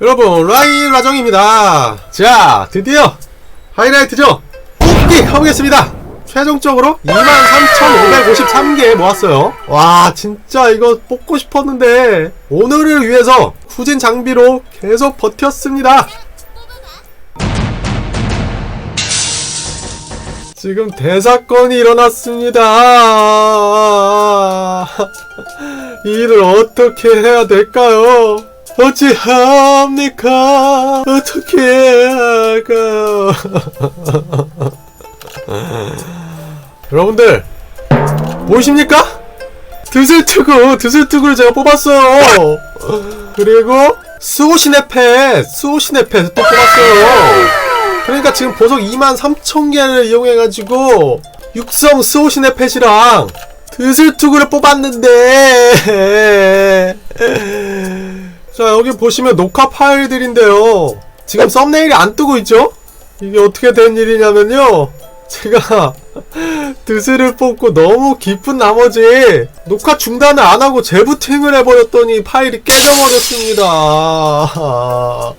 여러분 라이 라정입니다. 자 드디어 하이라이트죠? 뽑기 가보겠습니다. 최종적으로 23,553개 모았어요. 와 진짜 이거 뽑고 싶었는데 오늘을 위해서 후진 장비로 계속 버텼습니다. 지금 대사건이 일어났습니다. 이 일을 어떻게 해야 될까요? 어찌합니까? 어떻게 할까요? 여러분들 보이십니까? 드슬투구 드슬투구를 제가 뽑았어요 그리고 수호신의패 수호신의패 또 뽑았어요 그러니까 지금 보석 2만 3천 개를 이용해가지고 육성 수호신의 펫이랑 드슬투구를 뽑았는데 자 여기 보시면 녹화 파일들인데요 지금 썸네일이 안 뜨고 있죠? 이게 어떻게 된 일이냐면요 제가 드슬을 뽑고 너무 기쁜 나머지 녹화 중단을 안 하고 재부팅을 해버렸더니 파일이 깨져버렸습니다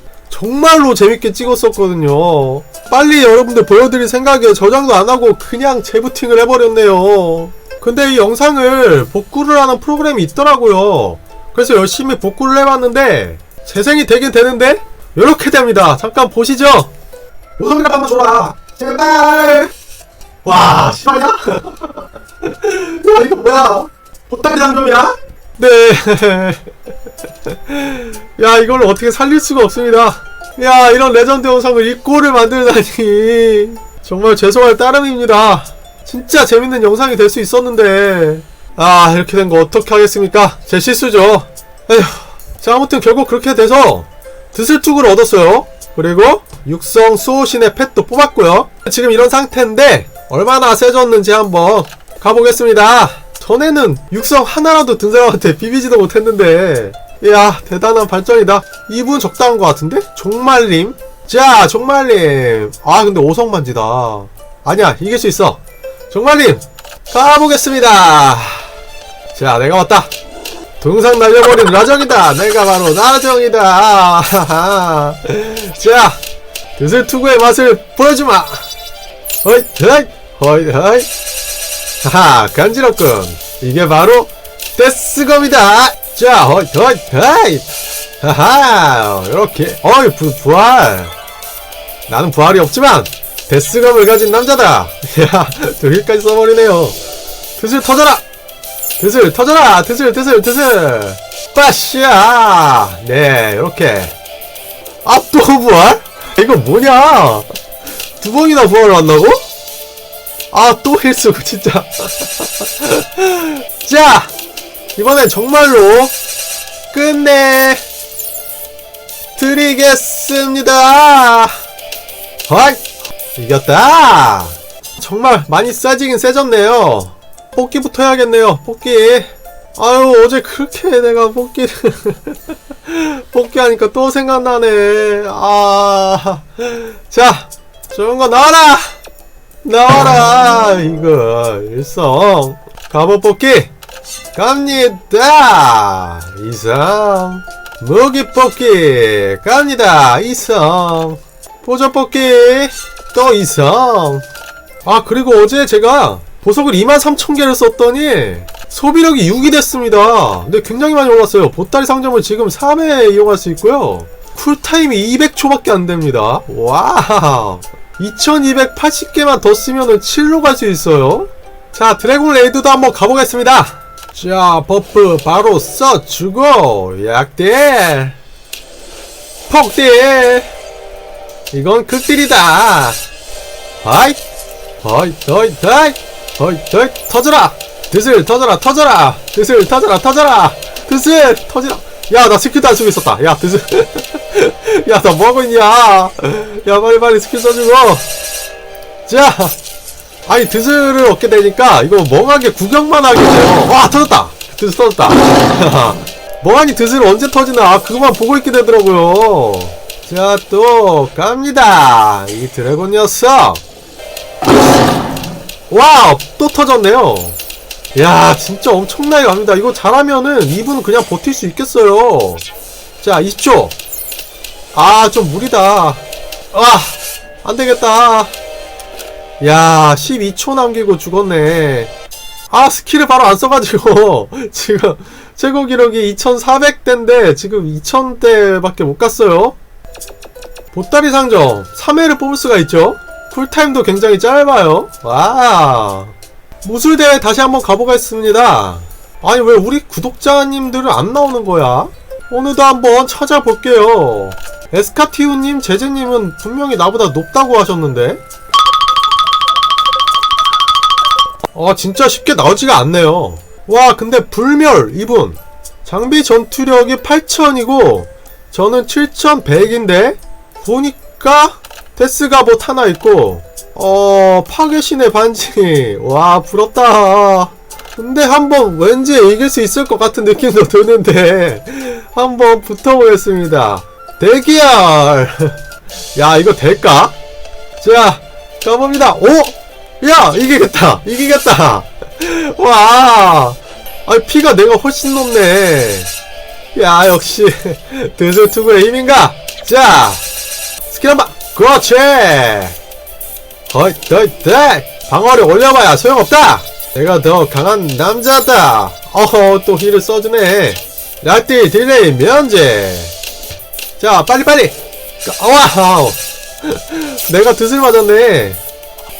정말로 재밌게 찍었었거든요. 빨리 여러분들 보여드릴 생각에 저장도 안 하고 그냥 재부팅을 해버렸네요. 근데 이 영상을 복구를 하는 프로그램이 있더라고요. 그래서 열심히 복구를 해봤는데 재생이 되긴 되는데 이렇게 됩니다. 잠깐 보시죠. 우성이라 한번 줘라. 제발. 와, 시발이야? 야, 이거 뭐야? 보따리 장점이야? 네. 야, 이걸 어떻게 살릴 수가 없습니다. 야, 이런 레전드 영상을 이 꼴을 만들다니. 정말 죄송할 따름입니다. 진짜 재밌는 영상이 될 수 있었는데. 아, 이렇게 된 거 어떻게 하겠습니까? 제 실수죠. 에휴. 자, 아무튼 결국 그렇게 돼서 드슬툭을 얻었어요. 그리고 육성 수호신의 펫도 뽑았고요. 지금 이런 상태인데 얼마나 세졌는지 한번 가보겠습니다. 전에는 육성 하나라도 든 사람한테 비비지도 못했는데 이야 대단한 발전이다. 이분 적당한 것 같은데? 종말님? 자 종말님 아 근데 오성만지다 아니야 이길 수 있어 종말님 가보겠습니다 자 내가 왔다. 동상 날려버린 라정이다. 내가 바로 라정이다. 자 드슬 투구의 맛을 보여주마. 허이 허이 허이 허이. 하하 간지럽군. 이게 바로 데스검이다. 자 허이 허이 허이. 하하 이렇게. 어이 부, 부활. 나는 부활이 없지만 데스검을 가진 남자다. 야 여기까지 써버리네요. 드슬 터져라 드슬 터져라 드슬 드슬 드슬 빠샤 네 이렇게 아또 부활? 이거 뭐냐 두 번이나 부활을 한다고? 아, 또 힐수고, 진짜. 자, 이번엔 정말로 끝내 드리겠습니다. 헐! 이겼다! 정말 많이 싸지긴 세졌네요. 뽑기부터 해야겠네요, 뽑기. 아유, 어제 그렇게 내가 뽑기를. 뽑기하니까 또 생각나네. 아. 자, 좋은 거 나와라! 나와라 이거. 일성. 갑옷 뽑기. 갑니다. 이성. 무기 뽑기. 갑니다. 이성. 보조 뽑기. 또 이성. 아 그리고 어제 제가 보석을 23,000개를 썼더니 소비력이 6이 됐습니다. 근데 굉장히 많이 올랐어요. 보따리 상점을 지금 3회 이용할 수 있고요. 쿨타임이 200초밖에 안 됩니다. 와우! 2280개만 더 쓰면은 7로 갈 수 있어요. 자, 드래곤 레이드도 한번 가보겠습니다. 자, 버프 바로 써주고, 약딜, 폭딜, 이건 극딜이다. 하이, 하이, 하이, 하이, 하이, 터져라! 드슬, 터져라, 터져라! 드슬, 터져라, 터져라! 드슬, 터지라! 야, 나 스킬도 안 쓰고 있었다. 야, 드슬. 야, 나 뭐하고 있냐? 야, 빨리 빨리 스킬 써주고. 자, 아니, 드슬을 얻게 되니까, 이거 멍하게 구경만 하게 돼요. 와, 터졌다! 드슬 터졌다. 멍하니 드슬 언제 터지나, 아, 그거만 보고 있게 되더라고요. 자, 또, 갑니다. 이 드래곤 녀석. 와우! 또 터졌네요. 야, 진짜 엄청나게 갑니다. 이거 잘하면은 2분 그냥 버틸 수 있겠어요. 자, 20초. 아, 좀 무리다. 아, 안 되겠다. 야, 12초 남기고 죽었네. 아, 스킬을 바로 안 써가지고, 지금, 최고 기록이 2400대인데, 지금 2000대밖에 못 갔어요. 보따리 상점, 3회를 뽑을 수가 있죠. 쿨타임도 굉장히 짧아요. 와. 무술대회 다시 한번 가보겠습니다. 아니, 왜 우리 구독자님들은 안 나오는 거야? 오늘도 한번 찾아볼게요. 에스카티우님, 제제님은 분명히 나보다 높다고 하셨는데? 아, 진짜 쉽게 나오지가 않네요. 와, 근데 불멸, 이분. 장비 전투력이 8000이고, 저는 7100인데, 보니까, 데스가봇 하나 있고, 어, 파괴신의 반지. 와, 부럽다. 근데 한번 왠지 이길 수 있을 것 같은 느낌도 드는데, 한번 붙어보겠습니다. 대기열! 야, 이거 될까? 자, 가봅니다. 오! 야! 이기겠다! 이기겠다! 와! 아 피가 내가 훨씬 높네. 야, 역시, 드즈투구의 힘인가? 자! 스킬 한 방! 그렇지! 더이, 더 방어력 올려봐야 소용없다! 내가 더 강한 남자다! 어허, 또 힐을 써주네. 라띠 딜레이 면제! 자, 빨리빨리! 와우! 내가 드슬 맞았네.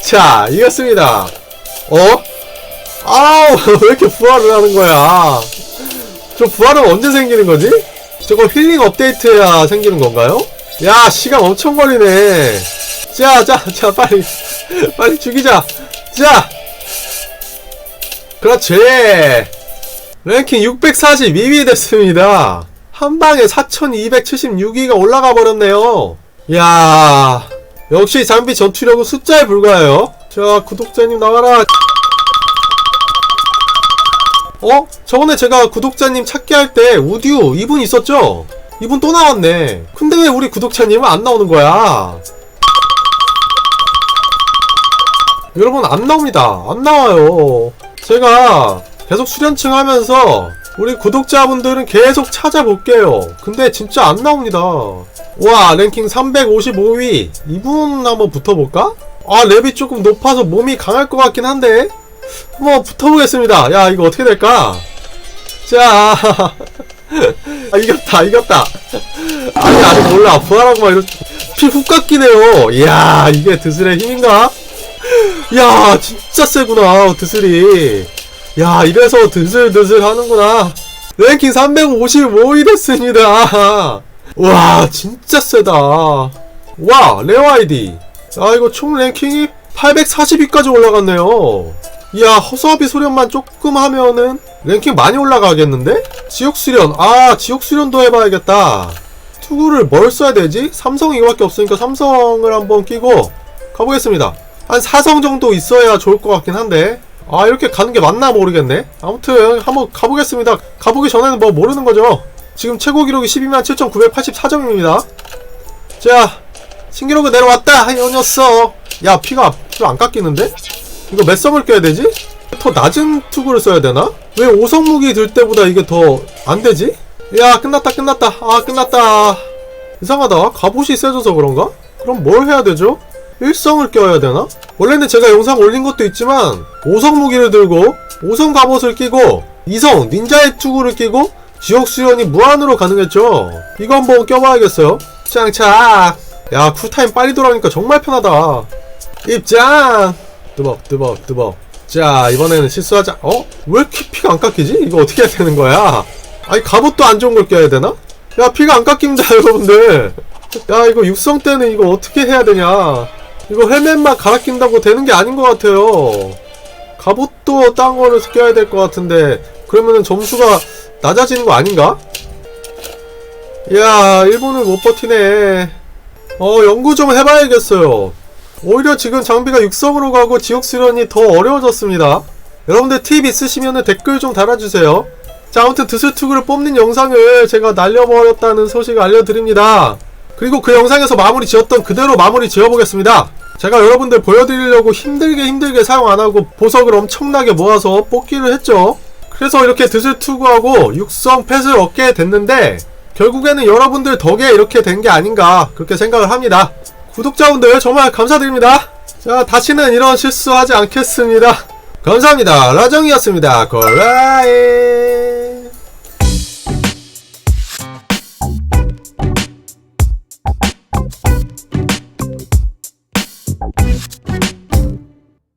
자, 이겼습니다. 어? 아우, 왜 이렇게 부활을 하는 거야? 저 부활은 언제 생기는 거지? 저거 힐링 업데이트야 생기는 건가요? 야, 시간 엄청 걸리네. 자, 자, 자, 빨리, 빨리 죽이자. 자! 그렇지! 랭킹 642위 됐습니다. 한 방에 4276위가 올라가 버렸네요. 이야, 역시 장비 전투력은 숫자에 불과해요. 자, 구독자님 나와라. 어? 저번에 제가 구독자님 찾기 할 때 우듀 이분 있었죠? 이분 또 나왔네. 근데 왜 우리 구독자님은 안 나오는 거야? 여러분 안 나옵니다. 안 나와요. 제가 계속 수련층 하면서 우리 구독자분들은 계속 찾아볼게요. 근데 진짜 안 나옵니다. 와 랭킹 355위 이분 한번 붙어볼까? 아 랩이 조금 높아서 몸이 강할 것 같긴 한데 한번 붙어보겠습니다. 야 이거 어떻게 될까? 자 아, 이겼다 이겼다. 아니 아직 몰라. 부활하고 막 이런 피훅 깎이네요. 이야 이게 드슬의 힘인가? 야 진짜 세구나 드슬이. 야 이래서 드슬드슬 하는구나. 랭킹 355위 됐습니다. 와 진짜 세다. 와 레어 아이디. 아 이거 총 랭킹이 840위까지 올라갔네요 이야 허수아비 소련만 조금 하면은 랭킹 많이 올라가겠는데? 지옥수련. 아 지옥수련도 해봐야겠다. 투구를 뭘 써야 되지? 삼성 이거밖에 없으니까 삼성을 한번 끼고 가보겠습니다. 한 4성 정도 있어야 좋을 것 같긴 한데. 아 이렇게 가는 게 맞나 모르겠네. 아무튼 한번 가보겠습니다. 가보기 전에는 뭐 모르는 거죠. 지금 최고 기록이 12만 7,984점입니다. 자 신기록은 내려왔다. 이 녀석. 야 피가 별로 안 깎이는데? 이거 몇 성을 껴야 되지? 더 낮은 투구를 써야 되나? 왜 5성 무기 들 때보다 이게 더 안 되지? 야 끝났다 끝났다 아 끝났다 이상하다 갑옷이 세져서 그런가? 그럼 뭘 해야 되죠? 1성을 껴야 되나? 원래는 제가 영상 올린 것도 있지만 5성 무기를 들고 5성 갑옷을 끼고 2성 닌자의 투구를 끼고 지옥 수련이 무한으로 가능했죠 이거 한번 껴봐야겠어요 짱착 야 쿨타임 빨리 돌아오니까 정말 편하다 입장 뜨벅 뜨벅 뜨벅 자 이번에는 실수하자 어? 왜 이렇게 피가 안 깎이지? 이거 어떻게 해야 되는 거야? 아니 갑옷도 안 좋은 걸 껴야 되나? 야 피가 안 깎입니다 여러분들 야 이거 육성 때는 이거 어떻게 해야 되냐 이거 헬멧만 갈아 낀다고 되는 게 아닌 것 같아요 갑옷도 딴 거를 껴야 될 것 같은데 그러면은 점수가 낮아지는 거 아닌가? 야 일본을 못 버티네 어 연구 좀 해봐야겠어요 오히려 지금 장비가 육성으로 가고 지옥 수련이 더 어려워졌습니다. 여러분들 팁 있으시면 댓글 좀 달아주세요. 자 아무튼 드슬투구를 뽑는 영상을 제가 날려버렸다는 소식 알려드립니다. 그리고 그 영상에서 마무리 지었던 그대로 마무리 지어보겠습니다. 제가 여러분들 보여드리려고 힘들게 힘들게 사용 안하고 보석을 엄청나게 모아서 뽑기를 했죠. 그래서 이렇게 드슬투구하고 육성 펫을 얻게 됐는데 결국에는 여러분들 덕에 이렇게 된 게 아닌가 그렇게 생각을 합니다. 구독자분들 정말 감사드립니다. 자, 다시는 이런 실수하지 않겠습니다. 감사합니다. 라정이었습니다. 고라이.